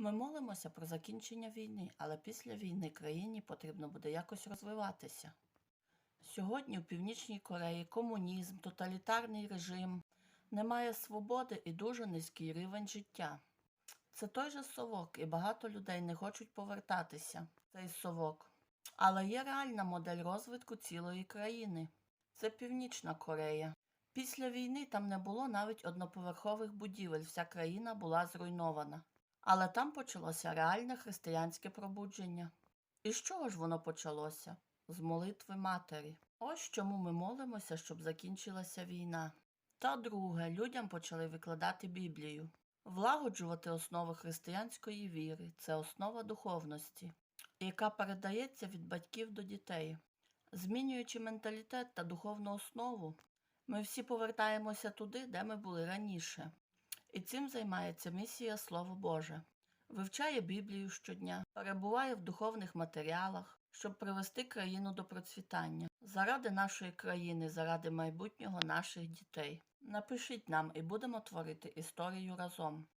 Ми молимося про закінчення війни, але після війни країні потрібно буде якось розвиватися. Сьогодні у Північній Кореї комунізм, тоталітарний режим, немає свободи і дуже низький рівень життя. Це той же совок, і багато людей не хочуть повертатися цей совок. Але є реальна модель розвитку цілої країни. Це Північна Корея. Після війни там не було навіть одноповерхових будівель, вся країна була зруйнована. Але там почалося реальне християнське пробудження. І з чого ж воно почалося? З молитви матері. Ось чому ми молимося, щоб закінчилася війна. Та друге, людям почали викладати Біблію. Влагоджувати основи християнської віри це основа духовності, яка передається від батьків до дітей. Змінюючи менталітет та духовну основу, ми всі повертаємося туди, де ми були раніше. І цим займається місія Слово Боже. Вивчає Біблію щодня, перебуває в духовних матеріалах, щоб привести країну до процвітання заради нашої країни, заради майбутнього наших дітей. Напишіть нам і будемо творити історію разом.